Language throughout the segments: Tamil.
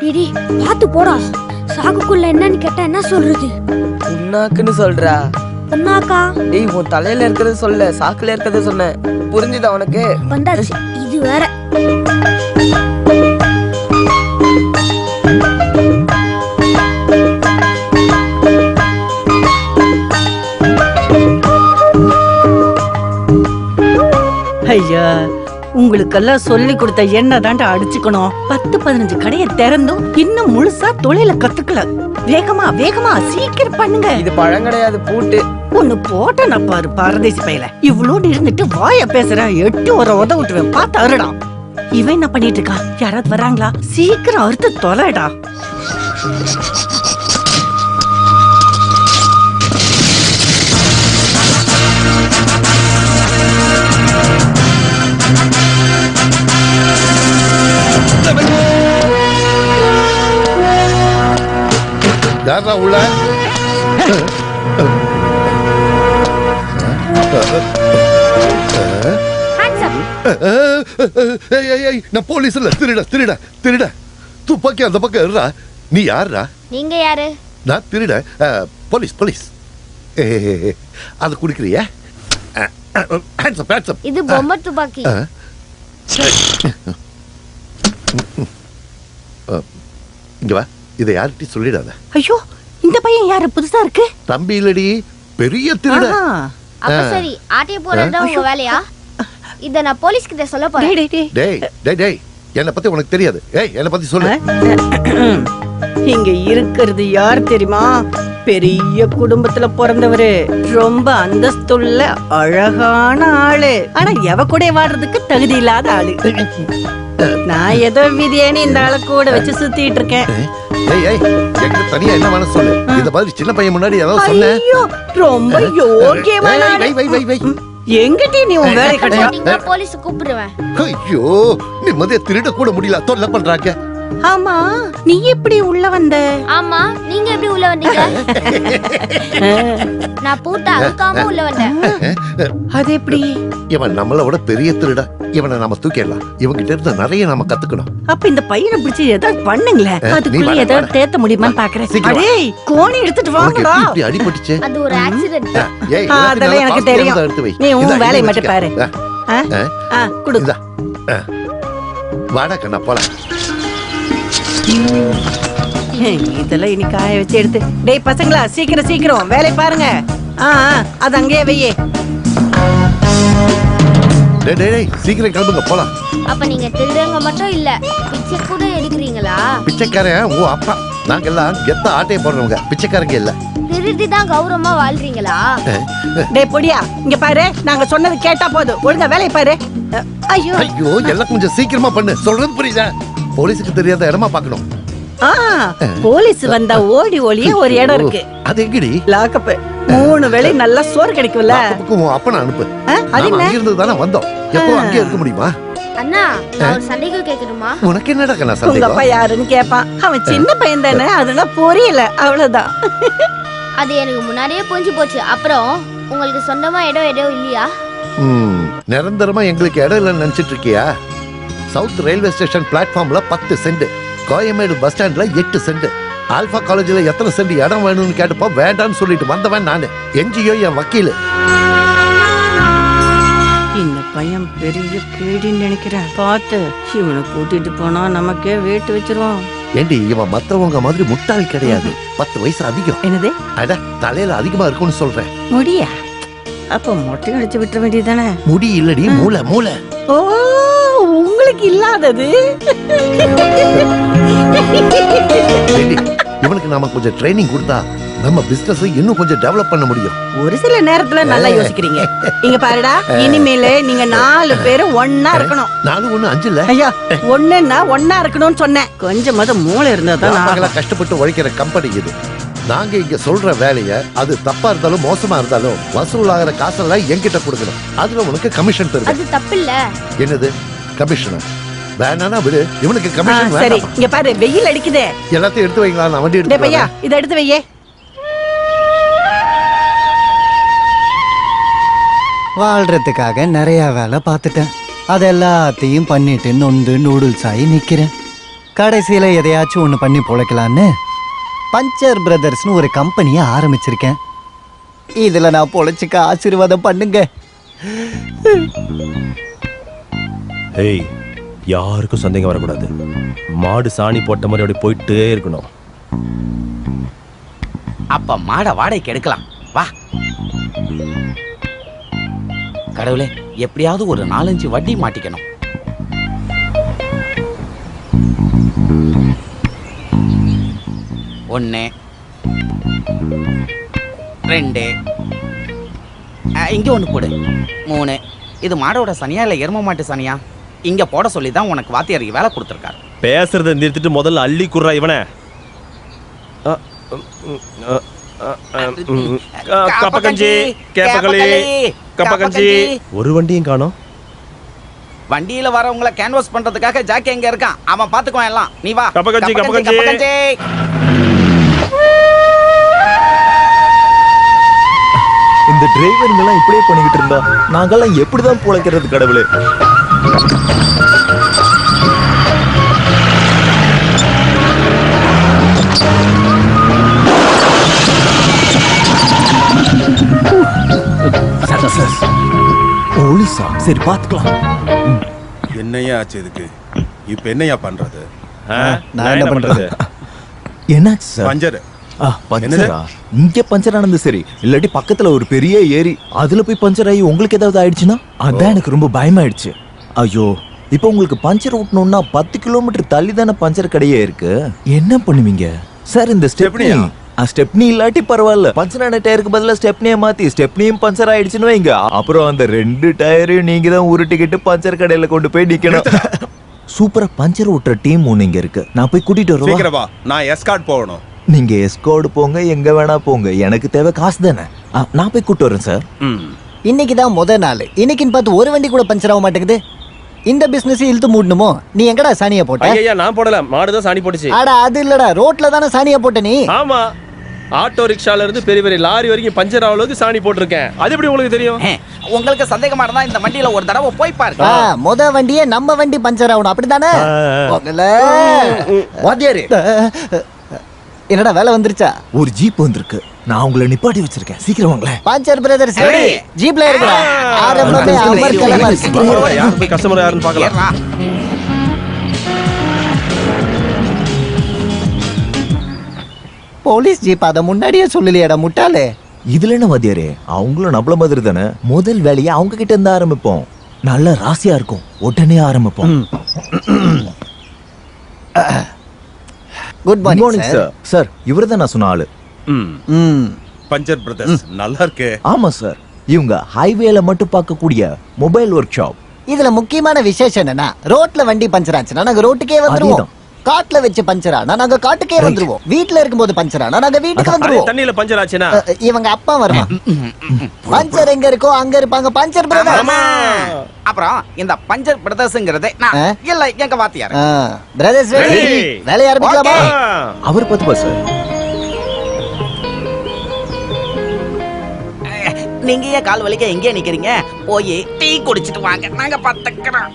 டிடி பார்த்து போடா. சாக்குக்குள்ள என்னன்னு கேட்டா என்ன சொல்றது? புண்ணாக்குன்னு சொல்றா. பொண்ணாக்கா டேய் உன் தலையில இருக்கிறது சொல்ல சாக்குல இருக்கிறத சொன்னேன் புரிஞ்சுதா உனக்கு? வந்தாச்சு. இது வேற. ஐயா உங்களுக்கெல்லாம் சொல்லி கொடுத்த எண்ணெய் தாண்டா அடிச்சுக்கணும். பத்து பதினஞ்சு கடையை திறந்தும் இன்னும் முழுசா தொழில கத்துக்கல. வேகமா வேகமா சீக்கிரம் பண்ணுங்க. இது பழம் கிடையாது பூட்டு. ஒண்ணு போட்டன பாரு பாரதேசி பையல. இவ்வளோடு இருந்துட்டு வாய பேசுற எட்டு ஒரு உத விட்டுவேன் பார்த்து அருடா. இவன் என்ன பண்ணிட்டு இருக்கான்? யாராவது வராங்களா? சீக்கிரம் அறுத்து தொலைடா. யாரா உள்ள நான் போலீஸ் இல்ல திருட திருட திருட துப்பாக்கி அந்த பக்கம் இருடா நீ யாருடா நீங்க யாரு நான் திருட போலீஸ் போலீஸ் அது குடிக்கிறியா ஹேண்ட்ஸ் ஹேண்ட்ஸ் இது பொம்மை துப்பாக்கி இங்க வா இதை யார்கிட்டயும் சொல்லிடாத? ஐயோ இந்த பையன் யாரு? புதுசா இருக்கு? தம்பி இல்லடி பெரிய திருட. அப்ப ஆ. சரி ஆட்டைய போறது உங்க வேலையா? இத நான் போலீஸ் கிட்ட சொல்ல போறேன். டேய், டேய், டேய். டேய் டேய் டேய். என்னை பத்தி உனக்கு தெரியாது. ஏய் என்னை பத்தி சொல்லு. இங்க இருக்கிறது யார் தெரியுமா? பெரிய குடும்பத்துல பிறந்தவரு. ரொம்ப அந்தஸ்துள்ள அழகான ஆளு. ஆனா எவ கூட வாடுறதுக்கு தகுதி இல்லாத ஆளு. நான் ஏதோ விதியேன்னு இந்த ஆளை கூட வச்சு சுத்திட்டு இருக்கேன். ஏய் தனியா என்ன வேணும் சொல்லு. இந்த மாதிரி சின்ன பையன் முன்னாடி ஏதாவது சொன்னேன் ஐயோ ரொம்ப யோக்கியமான ஏய். வை வை வை வை. எங்கிட்ட நீ உன் வேலை கிடையா நீங்க போலீஸ் கூப்பிடுவேன். ஐயோ நிம்மதியா திருட கூட முடியல. தொல்லை பண்றாங்க? ஆமா நீ எப்படி உள்ள வந்த? ஆமா நீங்க எப்படி உள்ள வந்தீங்க? நான் பூட்ட அழுக்காம உள்ள வந்தேன். அது எப்படி? இவன் நம்மளை விட பெரிய திருட. இவனை நாம தூக்கிடலாம். இவங்கிட்ட இருந்து நிறைய நாம கத்துக்கணும். அப்ப இந்த பையனை பிடிச்சி ஏதாவது பண்ணுங்களேன் அதுக்குள்ள ஏதாவது. தேத்த முடியுமான்னு பாக்குறேன். அடேய் கோணி எடுத்துட்டு வாங்கடா. இப்படி அடிபட்டுச்சு? அது ஒரு ஆக்சிடென்ட் ஏய் அதெல்லாம் எனக்கு தெரியும். நீ உன் வேலையை மட்டும். பாரு. ஆ, குடு. வாடா கண்ணா போலாம். இதெல்லாம் இனி காய வச்சு எடுத்து. டேய் பசங்களா சீக்கிரம் சீக்கிரம் வேலை பாருங்க. ஆ ஆ, அது அங்கேயே வையே. டேய் டேய் டேய், சீக்கிரம் கிளம்புங்க போலாம். அப்ப நீங்க திருடங்க மட்டும் இல்ல பிச்சை கூட எடுக்கிறீங்களா? பிச்சைக்காரன் ஓ அப்பா. நாங்க எல்லாம் கெத்த ஆட்டையை போடுறவங்க. பிச்சைக்காரங்க இல்ல. திருடி தான் கௌரவமா வாழ்றீங்களா? டேய் பொடியா இங்க பாரு நாங்க சொன்னது கேட்டா போதும். ஒழுங்கா வேலையை பாரு. ஐயோ. ஐயோ எல்லாம் கொஞ்சம் சீக்கிரமா பண்ணு. சொல்றது புரியுதா? போலீஸுக்கு தெரியாத இடமா பார்க்கணும். போலீஸ் வந்தா ஓடி ஓடியே ஒரு இடம் இருக்கு. அது எங்கடி? லாக்கப் மூணு வேளை நல்லா சோறு கிடைக்கும்ல. உன் அப்பனை அனுப்பு. அது என்ன? அங்கிருந்து தானே வந்தோம். எப்போ அங்கே இருக்க முடியுமா? அண்ணா நான் ஒரு சந்தேகம் கேட்கணுமா? உனக்கு என்னடா கண்ணா உங்க சந்தேகம் அப்பா யாருன்னு கேப்பான். அவன் சின்ன பையன் தானே அதெல்லாம் புரியல. அவ்வளவுதான். அது எனக்கு முன்னாடியே புரிஞ்சு போச்சு. அப்புறம் உங்களுக்கு சொந்தமா இடம் இடம் இல்லையா? ம், நிரந்தரமா எங்களுக்கு இடம் இல்லைன்னு நினைச்சிட்டு இருக்கியா? சவுத் ரயில்வே ஸ்டேஷன் பிளாட்ஃபார்ம்ல பத்து சென்ட். கோயமேடு பஸ் ஸ்டாண்ட்ல எட்டு சென்ட். ஆல்பா காலேஜ்ல எத்தனை சென்ட் இடம் வேணும்னு கேட்டப்போ வேண்டாம்னு சொல்லிட்டு வந்தவன் நானு. என்ஜிஓ என் வக்கீல். இந்த பையன் பெரிய கேடின்னு நினைக்கிறேன். பார்த்து இவனை கூட்டிட்டு போனா நமக்கே வேட்டு வச்சிருவான். ஏண்டி இவன் மத்தவங்க மாதிரி முட்டாள் கிடையாது. பத்து வயசு அதிகம். என்னது? அட தலையில அதிகமா இருக்கும்னு சொல்றேன். முடியா? அப்ப மொட்டை அடிச்சு விட்டுற வேண்டியதானே முடி இல்லடி மூளை மூளை. ஓ உங்களுக்கு இல்லாதது? இவனுக்கு நாம கொஞ்சம் ட்ரைனிங் கொடுத்தா நம்ம பிசினஸ் இன்னும் கொஞ்சம் டெவலப் பண்ண முடியும். ஒரு சில நேரத்துல நல்லா யோசிக்கிறீங்க. இங்க பாருடா இனிமேல நீங்க நாலு பேரும் ஒன்னா இருக்கணும். நாலு ஒண்ணு அஞ்சு இல்ல? ஐயா ஒண்ணுன்னா ஒன்னா இருக்கணும்னு சொன்னேன். கொஞ்சமாவது மூளை இருந்தா தான் நாமங்களா ஆகும். கஷ்டப்பட்டு உழைக்கிற கம்பெனி இது. நாங்க இங்க சொல்ற வேலைய அது தப்பா இருந்தாலும் மோசமா இருந்தாலும் வசூல் ஆகிற காசெல்லாம் என்கிட்ட கொடுக்கணும். அதுல உனக்கு கமிஷன் தருவேன். அது தப்பில்ல. என்னது? கமிஷனா வேணானா விடு. இவனுக்கு கமிஷன் சரி. இங்க பாரு வெயில் அடிக்குதே. எல்லாத்தையும் எடுத்து வைங்களா? நான் வண்டி டேய் எடுத்து பையா. இத எடுத்து வையே. வாழ்றதுக்காக நிறைய வேலை பார்த்துட்டேன். அது எல்லாத்தையும் பண்ணிட்டு நொந்து நூடுல்ஸ் ஆகி நிக்கிறேன். கடைசியில எதையாச்சும் ஒன்று பண்ணி பொழைக்கலான்னு பஞ்சர் பிரதர்ஸ்னு ஒரு கம்பெனியை ஆரம்பிச்சிருக்கேன். இதுல நான் பொழைச்சிக்க ஆசீர்வாதம் பண்ணுங்க. ஏய் யாருக்கும் சந்தேகம் வரக்கூடாது. மாடு சாணி போட்ட மாதிரி அப்படி போயிட்டே இருக்கணும். அப்ப மாட வாடகைக்கு எடுக்கலாம். வா. கடவுளே எப்படியாவது ஒரு நாலஞ்சு வட்டி மாட்டிக்கணும். ஒன்று ரெண்டு. அஹ், இங்க ஒன்று போடு. மூணு. இது மாடோட சனியா இல்லை எரும மாட்டு சனியா? இங்க போட சொல்லி தான் உனக்கு வாத்தியாருக்கு வேலை கொடுத்துருக்காரு. பேசுறத நிறுத்திட்டு முதல்ல அள்ளி குர்றா இவனை. கேப்பகளி கப்பக்கஞ்சி ஒரு வண்டியும் காணோம். வண்டியில வரவங்கள கேன்வாஸ் பண்றதுக்காக ஜாக்கி எங்க இருக்கான்? அவன் பாத்துக்குவான் எல்லாம். நீ வா. கப்பக்கஞ்சி. கப்பக்கஞ்சி. இந்த டிரைவருங்கெல்லாம் இப்படியே பண்ணிக்கிட்டு இருந்தா நாங்கெல்லாம் எப்படிதான் பிழைக்கிறது கடவுளே? போலீஸா சரி பாத்துக்கலாம் என்னையா ஆச்சு இதுக்கு? இப்ப என்னையா பண்றது? நான் என்ன பண்றது? என்னாச்சு சார்? பஞ்சர். பஞ்சரா? இங்க பஞ்சர் ஆனது சரி. இல்லாட்டி பக்கத்துல ஒரு பெரிய ஏரி அதுல போய் பஞ்சர் ஆகி உங்களுக்கு ஏதாவது ஆயிடுச்சுன்னா? அதான் எனக்கு ரொம்ப பயமாயிடுச்சு. ஐயோ இப்போ உங்களுக்கு பஞ்சர் ஓட்டணும்னா பத்து கிலோமீட்டர் தள்ளி தானே பஞ்சர் கடையே இருக்கு? என்ன பண்ணுவீங்க? சார் இந்த ஸ்டெப்னி? ஸ்டெப்னி இல்லாட்டி பரவாயில்ல. பஞ்சர் ஆன டயருக்கு பதிலா ஸ்டெப்னியை மாத்தி ஸ்டெப்னியும் பஞ்சர் ஆயிடுச்சுன்னு வைங்க. அப்புறம் அந்த ரெண்டு டயரையும் நீங்க தான் உருட்டிக்கிட்டு பஞ்சர் கடையில கொண்டு போய் நிக்கணும். சூப்பரா பஞ்சர் ஓட்டுற டீம் ஒண்ணு இங்க இருக்கு. நான் போய் கூட்டிட்டு வருவா? சீக்கிரம் வா. நான் எஸ்கார்ட் போகணும். நீங்க எஸ்கோடு போங்க எங்க வேணா போங்க. எனக்கு தேவை காசு தானே. நான் போய் கூட்டு வரேன் சார். இன்னைக்கு தான் முத நாள். இன்னைக்குன்னு பார்த்து ஒரு வண்டி கூட பஞ்சர் ஆக மாட்டேங்குது. இந்த பிசினஸ் இழுத்து மூடணுமோ? நீ எங்கடா சாணியை போட்ட? ஐயா நான் போடல. மாடு தான் சாணி போட்டுச்சு. அட அது இல்லடா. ரோட்ல தானே சாணியை போட்ட நீ? ஆமா. ஆட்டோ ரிக்ஷால இருந்து பெரிய பெரிய லாரி வரைக்கும் பஞ்சர் ஆக அளவுக்கு சாணி போட்டிருக்கேன். அது எப்படி உங்களுக்கு தெரியும்? உங்களுக்கு சந்தேகமா இருந்தா இந்த வண்டியில ஒரு தடவை போய் பாருங்க. முத வண்டியே நம்ம வண்டி பஞ்சர் ஆகணும். அப்படிதானே என்னடா வேலை வந்துருச்சா? ஒரு ஜீப் வந்திருக்கு. நான் உங்களை நிப்பாட்டி வச்சிருக்கேன். சீக்கிரம் வாங்களேன் பஞ்சர் பிரதர்ஸ் ரெடி ஜீப்ல இருக்கா? ஆரம்பமே அமர்க்கலமா இருக்கு யார் போய் கஸ்டமர் யாருன்னு பார்க்கலாம். போலீஸ் ஜீப் அத முன்னாடியே சொல்லலையேடா முட்டாளே. இதுல என்ன வாத்தியாரே? அவங்களும் நம்மள மாதிரி தானே? முதல் வேலையை அவங்க கிட்ட இருந்து ஆரம்பிப்போம். நல்ல ராசியா இருக்கும். உடனே ஆரம்பிப்போம். Good morning morning sir sir இவர் தான் நான் சொன்ன ஆளு. ம். பஞ்சர் பிரதர்ஸ் நல்லா இருக்கே ஆமா சார். இவங்க ஹைவேல மட்டும் பார்க்கக்கூடிய மொபைல் ஒர்க் ஷாப் இதுல முக்கியமான விசேஷம் என்னன்னா ரோட்ல வண்டி பஞ்சர் ஆச்சுன்னா நாங்க ரோட்டுக்கே வந்துருவோம். காட்டுல வச்சு பஞ்சர் ஆனா நாங்க காட்டுக்கே வந்துருவோம். வீட்ல இருக்கும்போது பஞ்சர் ஆனா நாங்க வீட்டுக்கு வந்துருவோம். தண்ணியில பஞ்சர் ஆச்சுனா அ, இவங்க அப்பா வருவான். பஞ்சர் எங்க இருக்கோ அங்க இருப்பாங்க. பஞ்சர் பிரதர் ஆமா. அப்புறம் இந்த பஞ்சர் பிரதர்ஸ்ங்கிறதே நான்? இல்ல எங்க வாத்தியார்? பிரதர்ஸ். வேலைய ஆரம்பிக்கலாமா? அவர் பார்த்துப்பா சார். நீங்க ஏன் கால் வலிக்க எங்கே நிக்கிறீங்க? போய் டீ குடிச்சிட்டு வாங்க. நாங்க பாத்துக்கிறோம்.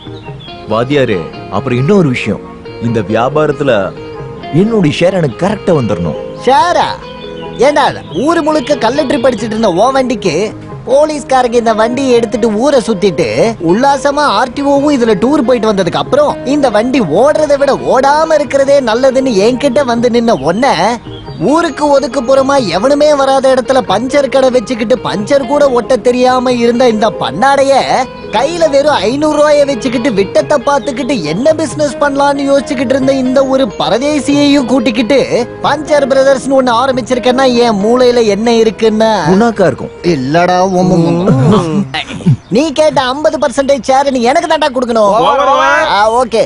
வாத்தியாரு அப்புறம் இன்னொரு விஷயம். இந்த வியாபாரத்துல என்னுடைய ஷேர் எனக்கு கரெக்டா வந்துடணும் ஷாரா ஏண்டா ஊரு முழுக்க கள்ள ட்ரிப் அடிச்சிட்டு இருந்த ஓ வண்டிக்கு போலீஸ்காரங்க இந்த வண்டியை எடுத்துட்டு ஊரை சுத்திட்டு உல்லாசமா ஆர்டிஓவும் இதுல டூர் போயிட்டு வந்ததுக்கு அப்புறம் இந்த வண்டி ஓடுறதை விட ஓடாம இருக்கிறதே நல்லதுன்னு என்கிட்ட வந்து நின்ன ஒன்ன ஊருக்கு ஒதுக்குப்புறமா எவனுமே வராத இடத்துல பஞ்சர் கடை வச்சுக்கிட்டு பஞ்சர் கூட ஒட்ட தெரியாம இருந்த இந்த பண்ணாடைய கையில வெறும் ஐநூறு ரூபாய வச்சுக்கிட்டு விட்டத்தை பார்த்துக்கிட்டு என்ன பிசினஸ் பண்ணலாம்னு யோசிச்சுக்கிட்டு இருந்த இந்த ஒரு பரதேசியையும் கூட்டிக்கிட்டு பஞ்சர் பிரதர்ஸ்னு ஒண்ணு ஆரம்பிச்சிருக்கேன்னா என் மூளையில என்ன இருக்குன்னா? இருக்கும். இல்லடா. நீ கேட்ட ஐம்பது பர்சன்டேஜ் ஷேர் நீ எனக்கு தாண்டா கொடுக்கணும். ஓகே.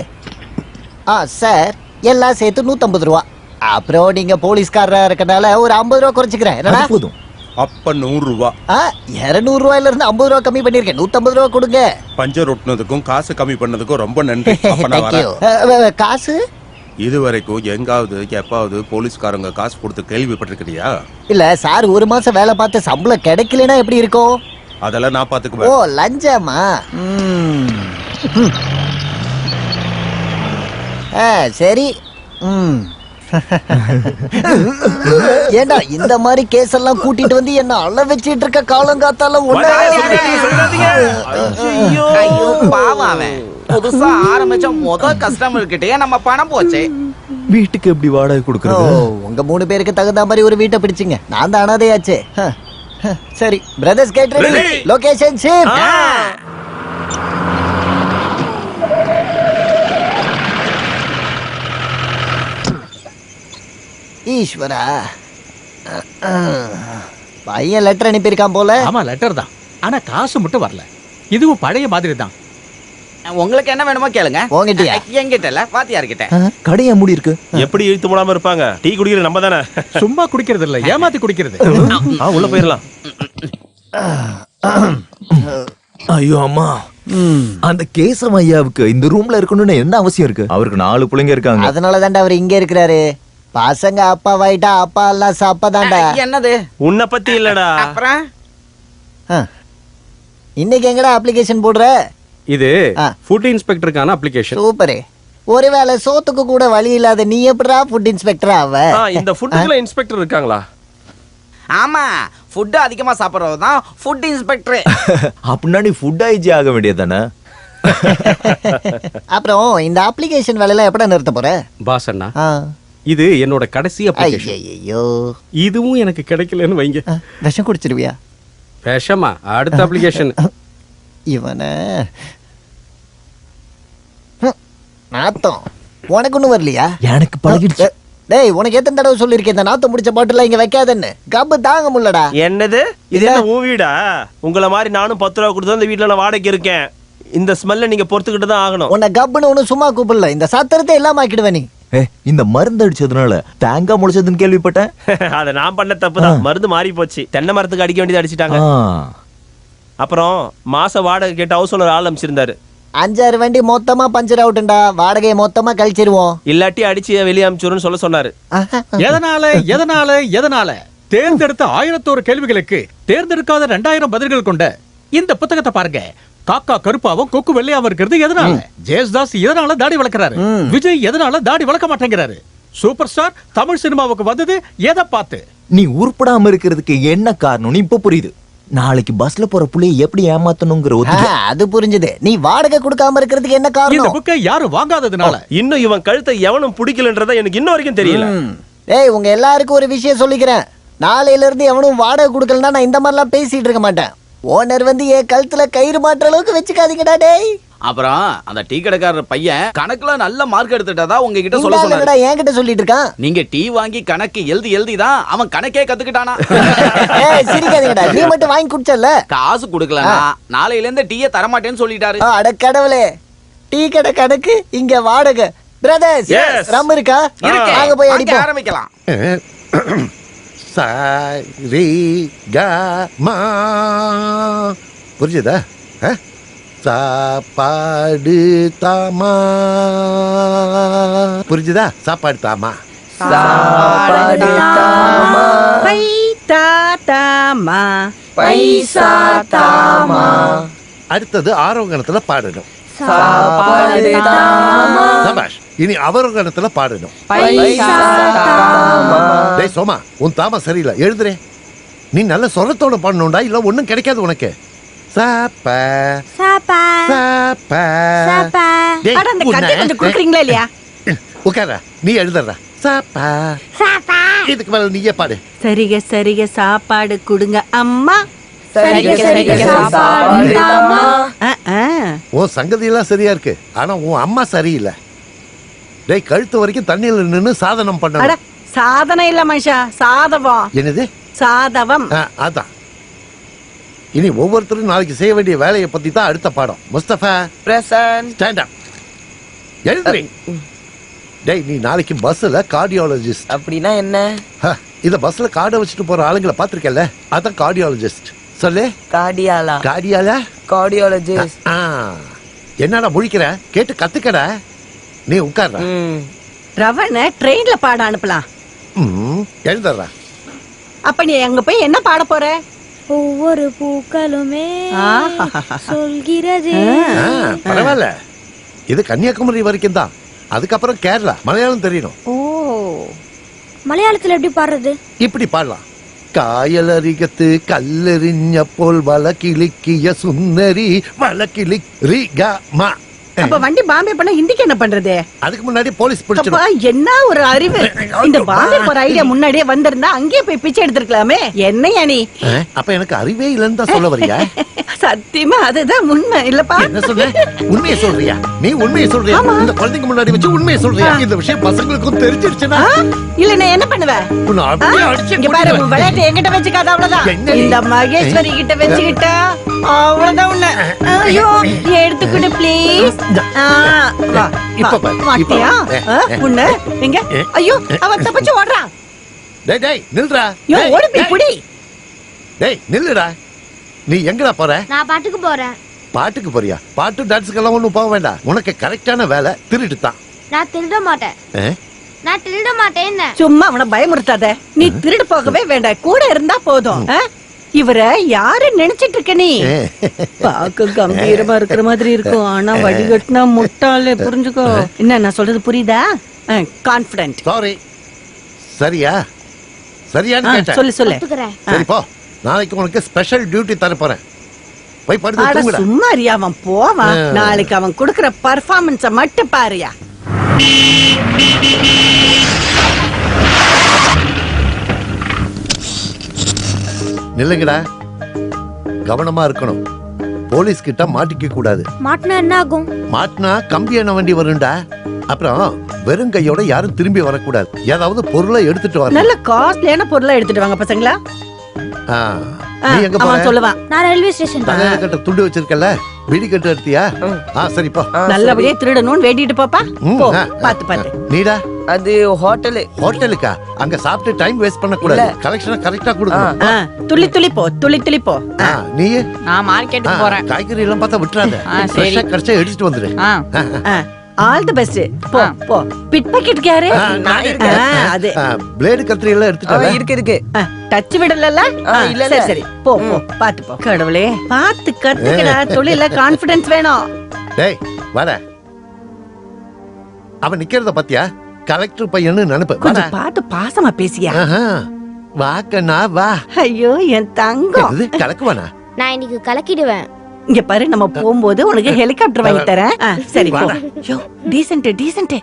ஆ சார் எல்லாம் சேர்த்து நூத்தம்பது ரூபா. அப்புறம் நீங்க போலீஸ்காரரா இருக்கனால ஒரு ஐம்பது ரூபா குறைச்சிக்கிறேன். என்னடா? போதும். அப்ப நூறு ரூபா இருநூறு ரூபாயில இருந்து ஐம்பது ரூபா கம்மி பண்ணிருக்கேன் நூத்தம்பது ரூபா கொடுங்க. பஞ்சர் ஒட்டினதுக்கும் காசு கம்மி பண்ணதுக்கும் ரொம்ப நன்றி. காசு? இது வரைக்கும் எங்காவது எப்பாவது போலீஸ்காரங்க காசு கொடுத்து கேள்விப்பட்டிருக்கிறியா? இல்ல சார் ஒரு மாசம் வேலை பார்த்து சம்பளம் கிடைக்கலனா எப்படி இருக்கும்? அதெல்லாம் நான் ஓ பாத்துக்குவேன் லஞ்சமா ம். ஆ, சரி. ம். ஏண்டா இந்த மாதிரி கேஸ் எல்லாம் கூட்டிட்டு வந்து என்ன அழ வச்சிட்டு இருக்க காலங்காத்தால ஒண்ணு ஐயோ. பாவம் அவன். புதுசா ஆரம்பிச்ச முத கஸ்டமர் கிட்டயே நம்ம பணம் போச்சே. வீட்டுக்கு எப்படி வாடகை ஓ கொடுக்கறது உங்க மூணு பேருக்கு தகுந்த மாதிரி ஒரு வீட்டை பிடிச்சிங்க. நான் தான் அனாதையாச்சே. ஹ, ஹ, சரி brothers get ready location ship Eswara. பையன் லெட்டர் அனுப்பியிருக்கான் போல. ஆமா லெட்டர் தான். ஆனா காசு மட்டும் வரல. இதுவும் பழைய மாதிரி தான். உங்களுக்கு என்ன வேணுமோ கேளுங்க. உன்கிட்டயா? என்கிட்ட இல்ல வாத்தியார்கிட்ட. கடையா மூடி இருக்கு. எப்படி இழுத்து மூடாம இருப்பாங்க? டீ குடிக்கிற நம்ம தானே. சும்மா குடிக்கிறது இல்ல ஏமாத்தி குடிக்கிறது. உள்ள போயிடலாம். ஐயோ அம்மா. அந்த கேசம் ஐயாவுக்கு இந்த ரூம்ல இருக்கணும்னு என்ன அவசியம் இருக்கு? அவருக்கு நாலு பிள்ளைங்க இருக்காங்க. அதனால தான்டா அவர் இங்க இருக்கிறாரு. பசங்க அப்பா வாயிட்டா அப்பா எல்லாம் அப்பா தான்டா என்னது? உன்னை பத்தி இல்லடா. அப்புறம்? இன்னைக்கு எங்கடா அப்ளிகேஷன் போடுற? இது ஆ. Food இன்ஸ்பெக்டருக்கான application சூப்பரே. ஒருவேளை சோத்துக்கு கூட வழி இல்லாத நீ எப்படிடா ஃபுட் இன்ஸ்பெக்டரா அவ ஆ, இந்த ஃபுட்டுக்குள்ள இன்ஸ்பெக்டர் இருக்காங்களா? ஆமா ஃபுட் அதிகமா சாப்பிடுறது தான் ஃபுட் இன்ஸ்பெக்டர் அப்படின்னா நீ ஃபுட் ஐஜி ஆக வேண்டியதானே அப்புறம் இந்த அப்ளிகேஷன் வேலையெல்லாம் எப்படா நிறுத்த போற? பாஸ் அண்ணா. இது என்னோட கடைசி அப்ளிகேஷன் ஐயையோ. இதுவும் எனக்கு கிடைக்கலன்னு வைங்க. விஷம் குடிச்சிருவியா? விஷமா? அடுத்த அப்ளிகேஷன் இவன. நாத்தம். உனக்கு ஒண்ணும் வரலையா? எனக்கு பழகிடுச்சு. டேய் உனக்கு எத்தனை தடவை சொல்லியிருக்கேன் இந்த நாத்தம் முடிச்ச பாட்டுல இங்க வைக்காதன்னு. கப்பு தாங்க முடியலடா. என்னது? இது என்ன உன் வீடா? உங்களை மாதிரி நானும் பத்து ரூபா கொடுத்து இந்த வீட்டுல நான் வாடகைக்கு இருக்கேன். இந்த ஸ்மெல்ல நீங்க பொறுத்துக்கிட்டு தான் ஆகணும். உன்னை கப்புன்னு ஒன்னும் சும்மா கூப்பிடல. இந்த சத்திரத்தை எல்லாம் ஆக்கிடுவ நீ. இந்த மருந்து அடிச்சதுனால தேங்காய் முளைச்சதுன்னு கேள்விப்பட்டேன். அதை நான் பண்ண தப்பு தான் மருந்து மாறி போச்சு. தென்னை மரத்துக்கு அடிக்க வேண்டியது அடிச்சிட்டாங்க. அப்புறம் மாச வாடகை கேட்டு ஹவுஸ் ஓனர் ஆள் அமைச்சிருந்தாரு அஞ்சாறு வண்டி மொத்தமா பஞ்சர் அவுட்டுண்டா வாடகையை மொத்தமா கழிச்சிருவோம். இல்லாட்டி அடிச்சு வெளியே அமிச்சிருன்னு சொல்ல சொன்னாரு. எதனால எதனால எதனால? தேர்ந்தெடுத்த ஆயிரத்தோரு கேள்விகளுக்கு தேர்ந்தெடுக்காத ரெண்டாயிரம் பதில்கள் கொண்ட இந்த புத்தகத்தை பாருங்க. காக்கா கருப்பாவும் கொக்கு வெள்ளையாவும் இருக்கிறது எதனால? ஜெயஸ்தாஸ் எதனால தாடி வளர்க்கறாரு? விஜய் எதனால தாடி வளர்க்க மாட்டேங்கிறாரு? சூப்பர் ஸ்டார் தமிழ் சினிமாவுக்கு வந்தது எதை பார்த்து? நீ உருப்படாம இருக்கிறதுக்கு என்ன காரணம்னு இப்ப புரியுது. நாளைக்கு பஸ்ல போற புள்ளைய எப்படி ஏமாத்தணுங்கிற அது புரிஞ்சுது. நீ வாடகை கொடுக்காம இருக்கிறதுக்கு என்ன இந்த காரணம் புக்கை யாரும் வாங்காததுனால. இன்னும் இவன் கழுத்தை எவனும் பிடிக்கலன்றத எனக்கு இன்ன வரைக்கும் தெரியல. டேய் உங்க எல்லாருக்கும் ஒரு விஷயம் சொல்லிக்கிறேன். நாளையில இருந்து எவனும் வாடகை கொடுக்கலன்னா நான் இந்த மாதிரிலாம் பேசிட்டு இருக்க மாட்டேன். ஓனர் வந்து என் கழுத்துல கயிறு மாட்டுற அளவுக்கு வச்சுக்காதீங்கடா டேய். அப்புறம் அந்த டீ கடைக்காரர் பையன் கணக்குல நல்ல மார்க் எடுத்துட்டதா உங்ககிட்ட சொல்ல சொன்னாரு. என்கிட்ட சொல்லிட்டு இருக்கான் நீங்க டீ வாங்கி கணக்கு எழுதி எழுதி தான் அவன் கணக்கே கத்துக்கிட்டானா? ஏய் சிரிக்காதீங்கடா. நீ மட்டும் வாங்கி குடிச்சல காசு கொடுக்கலனா நாளையில இருந்து டீயை தரமாட்டேன்னு சொல்லிட்டாரு. அட கடவுளே. டீ கடை கணக்கு இங்க வாடகை. பிரதர்ஸ். ரம் இருக்கா? இருக்கு. வாங்க போய் அடிப்போம். ஆரம்பிக்கலாம். சா ரீ க மா. புரிஞ்சுதா? ஆ? சாப்பாடு தாமா. புரிஞ்சுதா? சாப்பாடு தாமா. சாப்பாடு தாமா. பை தாத்தாமா பைசா தாமா. அடுத்தது ஆரோகணத்துல பாடணும். தாமா சபாஷ் இனி அவரோகணத்துல பாடணும் டேய் சோமா உன் தாமா சரியில்லை. எழுதுறே. நீ நல்ல சொரத்தோட பாடணும்டா இல்ல ஒண்ணும் கிடைக்காது உனக்கு. சாப்ப. சாப்பா. சாப்ப. சாப்பா. டேய், அட அந்த உன்னை- கட்டை கொஞ்சம் குடுக்குறீங்களா இல்லையா? உட்கார நீ எழுதுறா. சாப்பா. சாப்பா. இதுக்கு மேல நீயே பாடு. சரிக சரிக சாப்பாடு கொடுங்க அம்மா. சாப்பாடு தாமா ஆ, ஆ. உன் சங்கதி எல்லாம் சரியா இருக்கு. ஆனா உன் அம்மா சரியில்லை. டேய் கழுத்து வரைக்கும் தண்ணியில நின்னு சாதனம் அட பண்ணணும் சாதனம் இல்ல மனுஷா சாதவம். என்னது? சாதவம். ஆ, அதான். இனி ஒவ்வொருத்தரும் நாளைக்கு செய்ய வேண்டிய வேலையை பத்தி தான் அடுத்த பாடம். முஸ்தபா பிரசன். ஸ்டாண்ட் அப் எழுதுறீ டேய் நீ நாளைக்கு பஸ்ல கார்டியாலஜிஸ்ட் அப்படின்னா என்ன? இத பஸ்ல கார்டை வச்சுட்டு போற ஆளுங்களை பாத்திருக்கல அதான் கார்டியாலஜிஸ்ட் சொல்லு. கார்டியாலா கார்டியால கார்டியாலஜிஸ்ட் என்னடா முழிக்கிற? கேட்டு கத்துக்கடா. நீ உட்கார்ற. ரவனை ட்ரெயின்ல பாட அனுப்பலாம். ம் எழுதுறா. அப்ப நீ அங்க போய் என்ன பாட போற? ஒவ்வொரு பூக்களுமே. சொல்கிறது. பரவாயில்ல. இது கன்னியாகுமரி வரைக்கும் தான். அதுக்கப்புறம் கேரளா. மலையாளம் தெரியணும். ஓ. மலையாளத்துல எப்படி பாடுறது? இப்படி பாடலாம். കായലരികത്ത് കല്ലെറിഞ്ഞപ്പോൾ വലക്കിളിക്കിയ സുന്ദരി വലക്കിളി റി ഗ മ. அப்ப வண்டி பாம்பே பண்ண ஹிந்திக்கு என்ன பண்றது? அதுக்கு முன்னாடி போலீஸ் அப்பா பிடிச்சிடும் என்ன ஒரு அறிவு? இந்த பாம்பே போற ஐடியா முன்னாடியே வந்திருந்தா அங்கேயே போய் பிச்சை எடுத்திருக்கலாமே. என்னையா நீ? அப்ப எனக்கு அறிவே இல்லைன்னு தான் சொல்ல வரியா? சத்தியமா அதுதான் உண்மை. இல்லப்பா. என்ன சொன்ன? உண்மையை சொல்றியா? நீ உண்மையை சொல்றியா? இந்த குழந்தைங்க முன்னாடி வச்சு உண்மையை சொல்றியா? இந்த விஷயம் பசங்களுக்கும் தெரிஞ்சிருச்சுன்னா? ஆ? இல்ல நான் என்ன பண்ணுவேன் உன்னை? அப்படியே அடிச்சு இங்க பாரு. விளையாட்டு என்கிட்ட வச்சுக்காத அவ்வளவுதான். என்ன? இந்த மகேஸ்வரி கிட்ட வச்சுக்கிட்டா அவ்வளவுதான் உன்ன. ஐயோ எடுத்துக்கிட்டு ப்ளீஸ் இப்ப பாரு, இப்ப மாட்டியா பாரு. ஆ? உன்ன. எங்க? ஐயோ அவன் தப்பிச்சு ஓடுறான் டேய் டேய் நில்றா. ஐயோ டேய், ஓடி போய் டேய், புடி. டேய் நில்லுடா. நீ எங்கடா போற? நான் பாட்டுக்கு போறேன். பாட்டுக்கு போறியா? பாட்டு டான்ஸுக்கெல்லாம் ஒண்ணும் போக வேண்டாம். உனக்கு கரெக்டான வேலை திருட்டு தான் நான் திருட மாட்டேன்? நான் திருட மாட்டேன்னு. சும்மா அவனை பயமுறுத்தாத. நீ திருடு போகவே வேண்டாம். கூட இருந்தா போதும்? இவர யாரு நினைச்சிட்டு இருக்க நீ. பாக்க கம்பீரமா இருக்கிற மாதிரி இருக்கும். ஆனா வடிகட்டினா முட்டாளே புரிஞ்சுக்கோ. என்ன நான் சொல்றது புரியுதா? கான்பிடன்ட் சாரி சரியா? கேட்டேன். சொல்லு சொல்லு. சரி போ. நாளைக்கு உனக்கு ஸ்பெஷல் டியூட்டி தர போறேன். போய் படுத்து சும்மா அறியா அவன் போவான். நாளைக்கு அவன் கொடுக்கற பர்ஃபார்மன்ஸ மட்டும் பாருயா. நில்லுங்கடா. கவனமா இருக்கணும். போலீஸ் கிட்ட மாட்டிக்க கூடாது. மாட்டினா என்ன ஆகும் மாட்டினா கம்பி எண்ண வண்டி வரும்டா. அப்புறம் வெறும் கையோட யாரும் திரும்பி வரக்கூடாது. ஏதாவது பொருளை எடுத்துட்டு வரணும். நல்ல காஸ்ட்லியான பொருளா எடுத்துட்டு வாங்க பசங்களா? நீ எங்க போற? சொல்லுவான் நான் ரயில்வே ஸ்டேஷன். துண்டு வச்சிருக்கல பிடி கட்டு எடுத்தியா? ஆ. சரி போ. ஆ, நல்லபடியா திருடணும்னு வேண்டிட்டு போப்பா. போ பாத்து பாத்து நீடா. அது ஹோட்டலு. ஹோட்டலுக்கா? அங்க சாப்பிட்டு டைம் வேஸ்ட் பண்ண கூடாது கலெக்ஷனை கரெக்டா கொடுக்கணும். துள்ளி துள்ளி போ துள்ளி துள்ளி போ. ஆ, நீ? நான் மார்க்கெட்டுக்கு போறேன். காய்கறி எல்லாம் பார்த்தா விட்டுறாத. ஃப்ரெஷ்ஷா கிடைச்சா எடுத்துட்டு வந்துரு. ஆ. ஆல் தி பெஸ்ட் போ. போ. பிட் பாக்கெட் யாரு நான் இருக்கேன். ஆ, அது. பிளேடு கத்திரி எல்லாம் எடுத்துட்டாங்க இருக்கு இருக்கு. டச் விடல ஆ, இல்ல, இல்ல. சரி சரி. போ போ பாத்து போ. கடவுளே. பாத்து கத்துக்கடா. தொழில கான்பிடன்ஸ் வேணும். டேய் வாட. அவன் நிக்கிறத பாத்தியா? கலெக்டர் பையன்னு நினைப்பு கொஞ்சம் பார்த்து பாசமா பேசியா? ஆஹா. வா கண்ணா வா. ஐயோ என் தங்கம். கலக்குவானா? நான் இன்னைக்கு கலக்கிடுவேன். இங்க பாரு நம்ம போகும்போது உனக்கு ஹெலிகாப்டர் வாங்கி தரேன். சரி போ. Descent descent